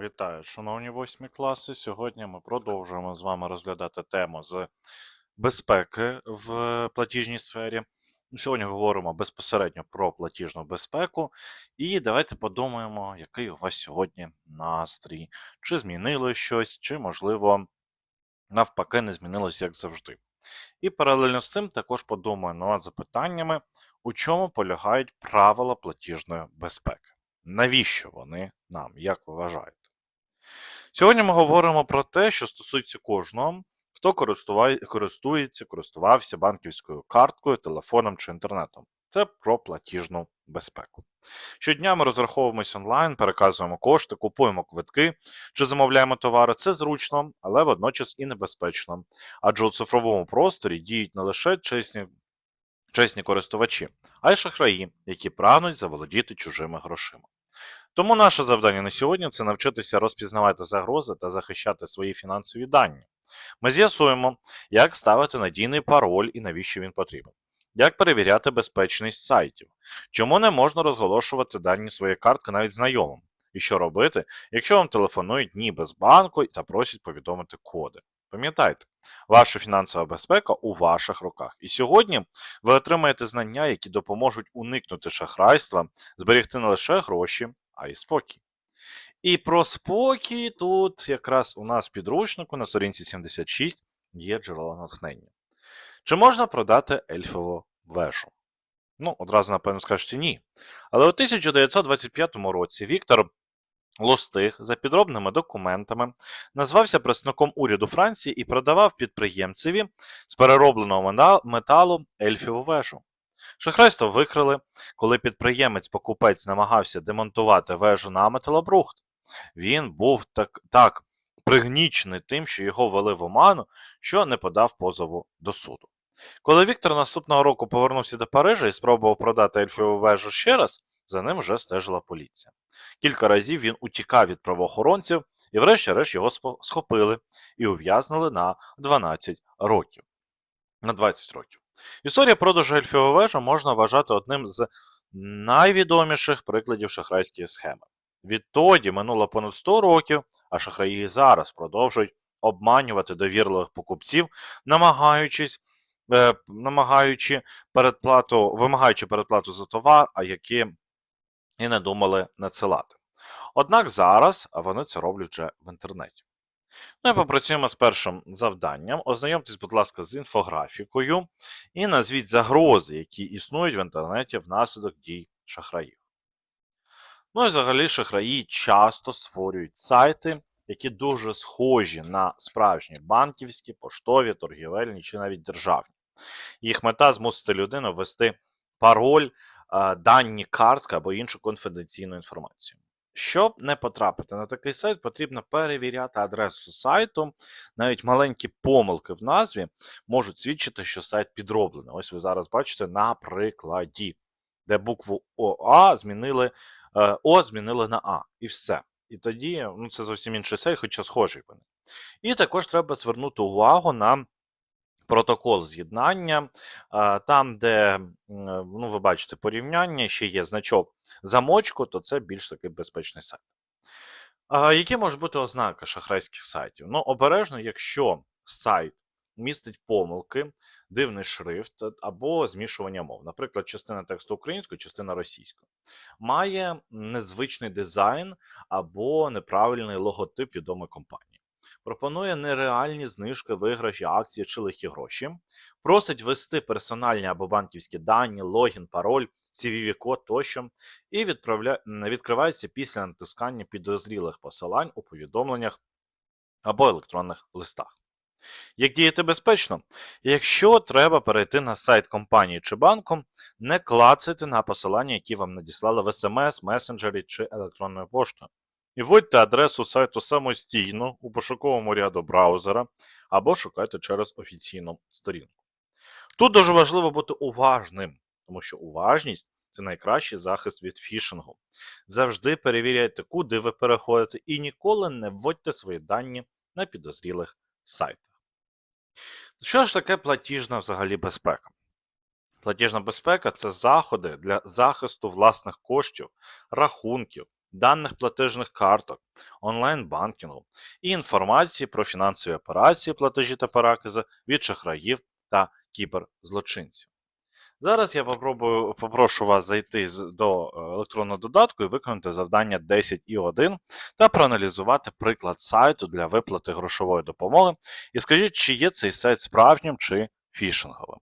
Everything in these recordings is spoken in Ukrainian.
Вітаю, шановні восьмі класи. Сьогодні ми продовжуємо з вами розглядати тему з безпеки в платіжній сфері. Сьогодні говоримо безпосередньо про платіжну безпеку. І давайте подумаємо, який у вас сьогодні настрій. Чи змінило щось, чи, можливо, навпаки, не змінилось як завжди. І паралельно з цим також подумаємо над запитаннями, у чому полягають правила платіжної безпеки. Навіщо вони нам, як ви вважаєте? Сьогодні ми говоримо про те, що стосується кожного, хто користується, користувався банківською карткою, телефоном чи інтернетом. Це про платіжну безпеку. Щодня ми розраховуємось онлайн, переказуємо кошти, купуємо квитки чи замовляємо товари. Це зручно, але водночас і небезпечно. Адже у цифровому просторі діють не лише чесні, чесні користувачі, а й шахраї, які прагнуть заволодіти чужими грошима. Тому наше завдання на сьогодні це навчитися розпізнавати загрози та захищати свої фінансові дані. Ми з'ясуємо, як ставити надійний пароль і навіщо він потрібен, як перевіряти безпечність сайтів, чому не можна розголошувати дані своєї картки навіть знайомим, і що робити, якщо вам телефонують ніби з банку та просять повідомити коди. Пам'ятайте, ваша фінансова безпека у ваших руках. І сьогодні ви отримаєте знання, які допоможуть уникнути шахрайства, зберегти не лише гроші, а й спокій. І про спокій тут якраз у нас підручнику на сторінці 76 є джерело натхнення. Чи можна продати ельфову вежу? Ну, одразу, напевно, скажете ні. Але у 1925 році Віктор Лостих за підробними документами назвався представником уряду Франції і продавав підприємцеві з переробленого металу ельфіву вежу. Шахрайство викрили, коли підприємець-покупець намагався демонтувати вежу на металобрухт. Він був так так пригнічений тим, що його вели в оману, що не подав позову до суду. Коли Віктор наступного року повернувся до Парижа і спробував продати ельфову вежу ще раз, за ним вже стежила поліція. Кілька разів він утікав від правоохоронців, і, врешті-решт, його схопили і ув'язнили на 12 років. На 20 років. Історія продажу ельфової вежі можна вважати одним з найвідоміших прикладів шахрайської схеми. Відтоді минуло понад 100 років, а шахраї зараз продовжують обманювати довірливих покупців, намагаючись, е, намагаючи передплату, вимагаючи передплату за товар, а які і не думали надсилати. Однак зараз вони це роблять вже в інтернеті. Ну і попрацюємо з першим завданням. Ознайомтесь, будь ласка, з інфографікою і назвіть загрози, які існують в інтернеті внаслідок дій шахраїв. Ну і взагалі шахраї часто створюють сайти, які дуже схожі на справжні банківські, поштові, торгівельні чи навіть державні. Їх мета змусити людину ввести пароль, дані картки або іншу конфіденційну інформацію. Щоб не потрапити на такий сайт, потрібно перевіряти адресу сайту. Навіть маленькі помилки в назві можуть свідчити, що сайт підроблений. Ось ви зараз бачите на прикладі, де букву ОА змінили е, О змінили на А. І все. І тоді ну, це зовсім інший сайт, хоча схожий вони. І також треба звернути увагу на протокол з'єднання, там, де ну, ви бачите порівняння, ще є значок замочку, то це більш такий безпечний сайт. Які можуть бути ознаки шахрайських сайтів? Ну, обережно, якщо сайт містить помилки, дивний шрифт або змішування мов, наприклад, частина тексту українською, частина російською, має незвичний дизайн або неправильний логотип відомої компанії пропонує нереальні знижки, виграші, акції чи легкі гроші, просить ввести персональні або банківські дані, логін, пароль, CVV-код тощо, і відправля... відкривається після натискання підозрілих посилань у повідомленнях або електронних листах. Як діяти безпечно? Якщо треба перейти на сайт компанії чи банку, не клацайте на посилання, які вам надіслали в смс, месенджері чи електронною поштою. І вводьте адресу сайту самостійно у пошуковому ряду браузера або шукайте через офіційну сторінку. Тут дуже важливо бути уважним, тому що уважність це найкращий захист від фішингу. Завжди перевіряйте, куди ви переходите, і ніколи не вводьте свої дані на підозрілих сайтах. Що ж таке платіжна взагалі безпека? Платіжна безпека це заходи для захисту власних коштів, рахунків, даних платежних карток, онлайн-банкінгу і інформації про фінансові операції, платежі та перекази від шахраїв та кіберзлочинців. Зараз я попробую, попрошу вас зайти до е, електронного додатку і виконати завдання 10.1 та проаналізувати приклад сайту для виплати грошової допомоги. І скажіть, чи є цей сайт справжнім чи фішинговим.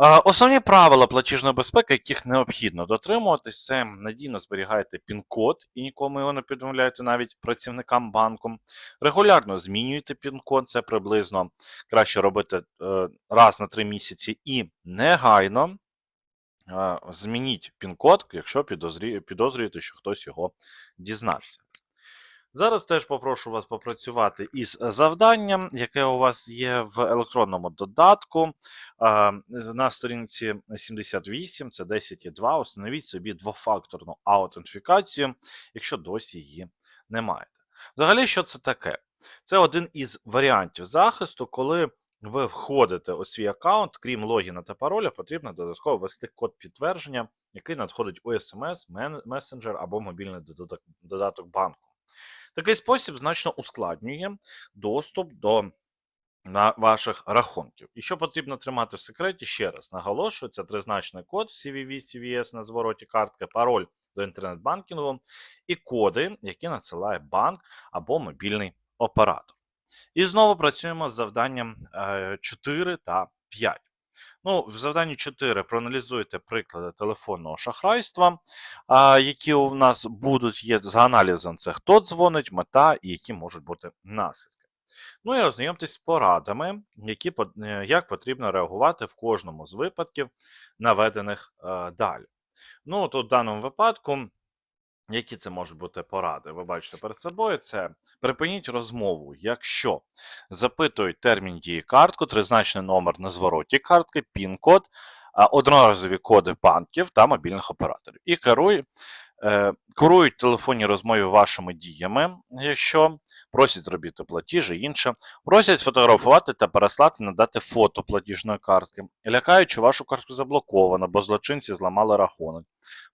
Основні правила платіжної безпеки, яких необхідно дотримуватись, це надійно зберігайте пін-код і нікому його не повідомляйте навіть працівникам банку. Регулярно змінюйте пін-код, це приблизно краще робити е, раз на три місяці, і негайно е, змініть пін-код, якщо підозрюєте, що хтось його дізнався. Зараз теж попрошу вас попрацювати із завданням, яке у вас є в електронному додатку. На сторінці 78, це 10.2. Установіть собі двофакторну аутентифікацію, якщо досі її не маєте. Взагалі, що це таке? Це один із варіантів захисту, коли ви входите у свій аккаунт, крім логіна та пароля, потрібно додатково ввести код підтвердження, який надходить у SMS, месенджер або мобільний додаток банку. Такий спосіб значно ускладнює доступ до на ваших рахунків. І що потрібно тримати в секреті, ще раз наголошую, це тризначний код CVV, CVS на звороті картки, пароль до інтернет-банкінгу і коди, які надсилає банк або мобільний оператор. І знову працюємо з завданням е, 4 та 5. Ну, в завданні 4 проаналізуйте приклади телефонного шахрайства, які у нас будуть є за аналізом. Це хто дзвонить, мета і які можуть бути наслідки. Ну і ознайомтесь з порадами, які, е, як потрібно реагувати в кожному з випадків, наведених е, далі. Ну, тут в даному випадку, які це можуть бути поради? Ви бачите перед собою, це припиніть розмову, якщо запитують термін дії картку, тризначний номер на звороті картки, пін-код, одноразові коди банків та мобільних операторів. І керуй, е, керують телефонні розмови вашими діями, якщо просять зробити платіж і інше, просять сфотографувати та переслати надати фото платіжної картки, лякають, що вашу картку заблоковано, бо злочинці зламали рахунок,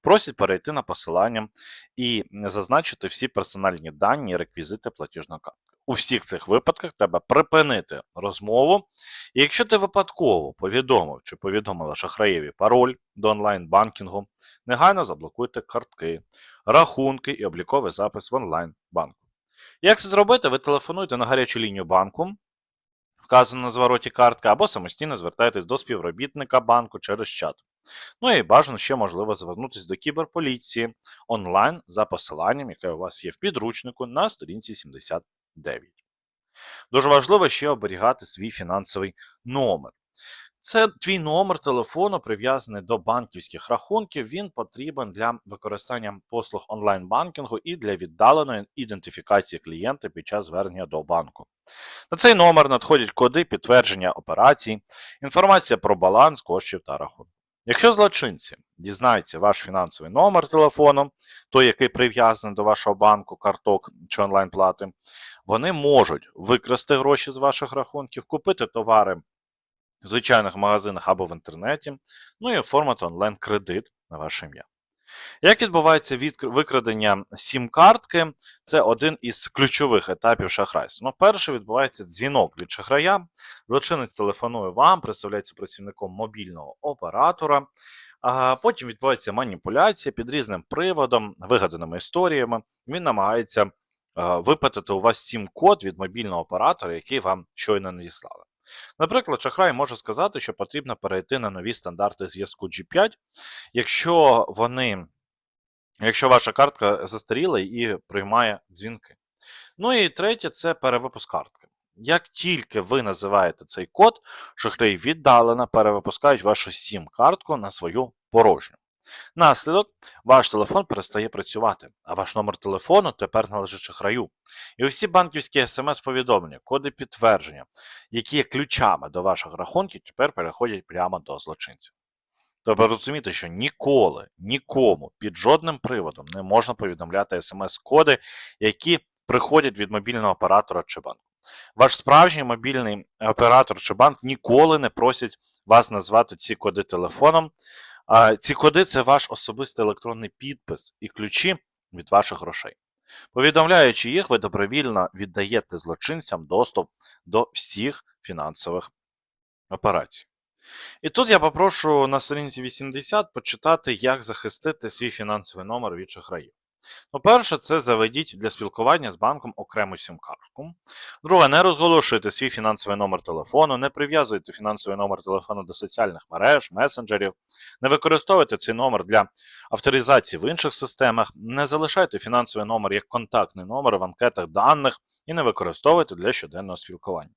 просять перейти на посилання і зазначити всі персональні дані і реквізити платіжної картки. У всіх цих випадках треба припинити розмову. І якщо ти випадково повідомив чи повідомила шахраєві пароль до онлайн-банкінгу, негайно заблокуйте картки, рахунки і обліковий запис в онлайн-банку. Як це зробити? Ви телефонуєте на гарячу лінію банку, вказано на звороті картки, або самостійно звертаєтесь до співробітника банку через чат. Ну і бажано ще можливо звернутися до кіберполіції онлайн за посиланням, яке у вас є в підручнику на сторінці 79. Дуже важливо ще оберігати свій фінансовий номер. Це твій номер телефону прив'язаний до банківських рахунків. Він потрібен для використання послуг онлайн-банкінгу і для віддаленої ідентифікації клієнта під час звернення до банку. На цей номер надходять коди підтвердження операцій, інформація про баланс коштів та рахунок. Якщо злочинці дізнаються ваш фінансовий номер телефону, той, який прив'язаний до вашого банку, карток чи онлайн-плати, вони можуть викрасти гроші з ваших рахунків, купити товари в звичайних магазинах або в інтернеті, ну і оформити онлайн-кредит на ваше ім'я. Як відбувається відкр- викрадення сім-картки? Це один із ключових етапів шахрайства. Ну, перше відбувається дзвінок від шахрая. Злочинець телефонує вам, представляється працівником мобільного оператора. А потім відбувається маніпуляція під різним приводом, вигаданими історіями. Він намагається випитати у вас сім-код від мобільного оператора, який вам щойно надіслали. Наприклад, шахрай може сказати, що потрібно перейти на нові стандарти зв'язку G5, якщо вони, якщо ваша картка застаріла і приймає дзвінки. Ну і третє це перевипуск картки. Як тільки ви називаєте цей код, шахраї віддалено перевипускають вашу SIM-картку на свою порожню. Наслідок, ваш телефон перестає працювати, а ваш номер телефону тепер належить шахраю. І усі банківські смс-повідомлення, коди підтвердження, які є ключами до ваших рахунків, тепер переходять прямо до злочинців. Треба розуміти, що ніколи, нікому під жодним приводом не можна повідомляти смс-коди, які приходять від мобільного оператора чи банку. Ваш справжній мобільний оператор чи банк ніколи не просять вас назвати ці коди телефоном. Ці коди це ваш особистий електронний підпис і ключі від ваших грошей. Повідомляючи їх, ви добровільно віддаєте злочинцям доступ до всіх фінансових операцій. І тут я попрошу на сторінці 80 почитати, як захистити свій фінансовий номер від шахраїв. Ну, перше, це заведіть для спілкування з банком окрему сім-картку. Друге, не розголошуйте свій фінансовий номер телефону, не прив'язуйте фінансовий номер телефону до соціальних мереж, месенджерів, не використовуйте цей номер для авторизації в інших системах, не залишайте фінансовий номер як контактний номер в анкетах даних і не використовуйте для щоденного спілкування.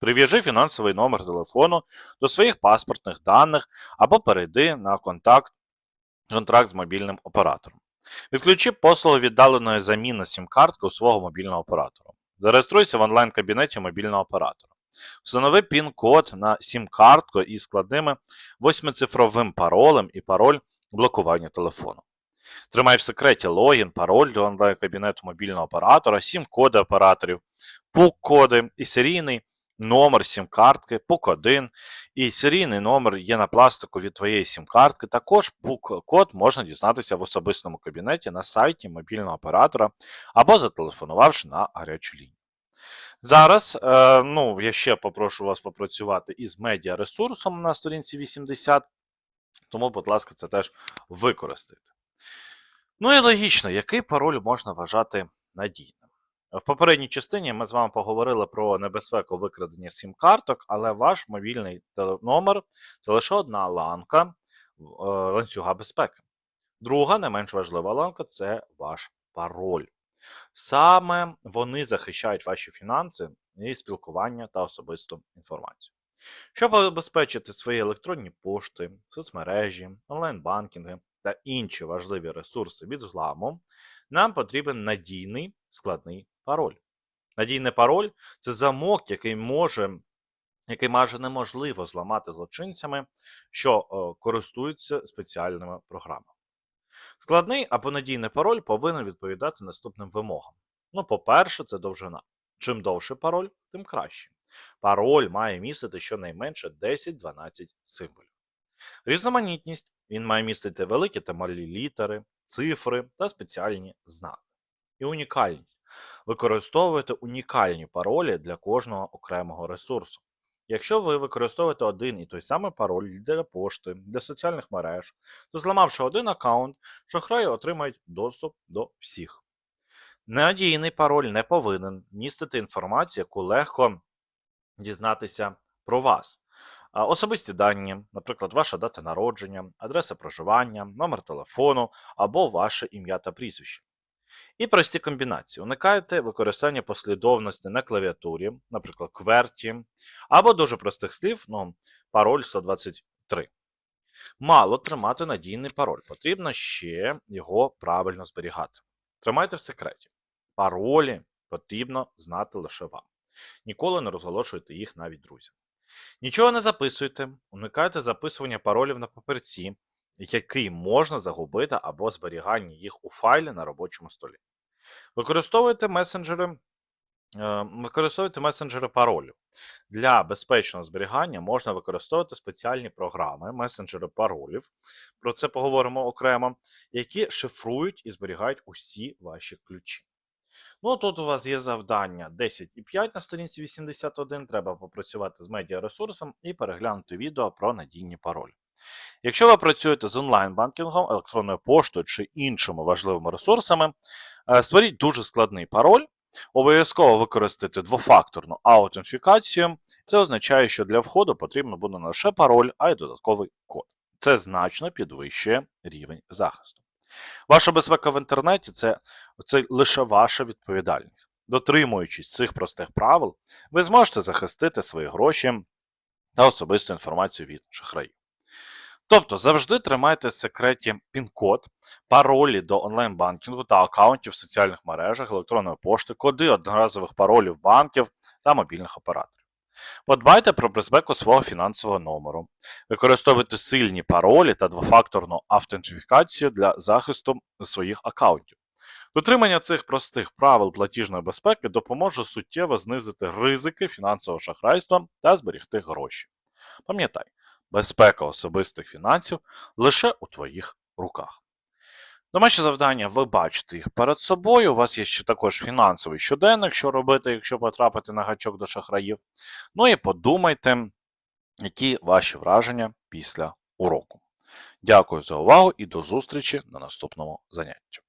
Прив'яжи фінансовий номер телефону до своїх паспортних даних або перейди на контакт, контракт з мобільним оператором. Відключи послугу віддаленої заміни сім-картки у свого мобільного оператора. Зареєструйся в онлайн-кабінеті мобільного оператора. Встанови пін-код на сім-картку із складними восьмицифровим паролем і пароль блокування телефону. Тримай в секреті логін, пароль до онлайн-кабінету мобільного оператора, сім-коди операторів, пук-коди і серійний номер сім-картки, пук-1 і серійний номер є на пластику від твоєї сім-картки. Також пук-код можна дізнатися в особистому кабінеті на сайті мобільного оператора або зателефонувавши на гарячу лінію. Зараз е, ну, я ще попрошу вас попрацювати із медіаресурсом на сторінці 80, тому, будь ласка, це теж використайте. Ну і логічно, який пароль можна вважати надійним? В попередній частині ми з вами поговорили про небезпеку викрадення сім-карток, але ваш мобільний номер це лише одна ланка е, ланцюга безпеки. Друга, не менш важлива ланка це ваш пароль. Саме вони захищають ваші фінанси і спілкування та особисту інформацію. Щоб забезпечити свої електронні пошти, соцмережі, онлайн-банкінги та інші важливі ресурси від зламу, нам потрібен надійний складний пароль. Надійний пароль це замок, який може, який майже неможливо зламати злочинцями, що е, користуються спеціальними програмами. Складний або надійний пароль повинен відповідати наступним вимогам. Ну, по-перше, це довжина. Чим довше пароль, тим краще. Пароль має містити щонайменше 10-12 символів. Різноманітність він має містити великі та малі літери, цифри та спеціальні знаки. І унікальність. Використовуйте унікальні паролі для кожного окремого ресурсу. Якщо ви використовуєте один і той самий пароль для пошти, для соціальних мереж, то зламавши один аккаунт, шахраї отримають доступ до всіх. Надійний пароль не повинен містити інформацію, яку легко дізнатися про вас. Особисті дані, наприклад, ваша дата народження, адреса проживання, номер телефону або ваше ім'я та прізвище. І прості комбінації. Уникайте використання послідовності на клавіатурі, наприклад, QWERTY, або дуже простих слів, ну, пароль 123. Мало тримати надійний пароль, потрібно ще його правильно зберігати. Тримайте в секреті. Паролі потрібно знати лише вам. Ніколи не розголошуйте їх навіть друзям. Нічого не записуйте, уникайте записування паролів на папірці, який можна загубити або зберігання їх у файлі на робочому столі. Використовуйте месенджери, е, використовуйте месенджери паролю. Для безпечного зберігання можна використовувати спеціальні програми, месенджери паролів. Про це поговоримо окремо, які шифрують і зберігають усі ваші ключі. Ну, тут у вас є завдання 10,5 на сторінці 81. Треба попрацювати з медіаресурсом і переглянути відео про надійні паролі. Якщо ви працюєте з онлайн-банкінгом, електронною поштою чи іншими важливими ресурсами, е, створіть дуже складний пароль. Обов'язково використати двофакторну аутентифікацію. Це означає, що для входу потрібно буде не лише пароль, а й додатковий код. Це значно підвищує рівень захисту. Ваша безпека в інтернеті це, це лише ваша відповідальність. Дотримуючись цих простих правил, ви зможете захистити свої гроші та особисту інформацію від шахраїв. Тобто завжди тримайте в секреті пін-код, паролі до онлайн-банкінгу та аккаунтів в соціальних мережах, електронної пошти, коди одноразових паролів банків та мобільних операторів. Подбайте про безпеку свого фінансового номеру. Використовуйте сильні паролі та двофакторну автентифікацію для захисту своїх аккаунтів. Дотримання цих простих правил платіжної безпеки допоможе суттєво знизити ризики фінансового шахрайства та зберігти гроші. Пам'ятай, безпека особистих фінансів лише у твоїх руках. Домашні завдання, ви бачите їх перед собою. У вас є ще також фінансовий щоденник, що робити, якщо потрапити на гачок до шахраїв. Ну і подумайте, які ваші враження після уроку. Дякую за увагу і до зустрічі на наступному занятті.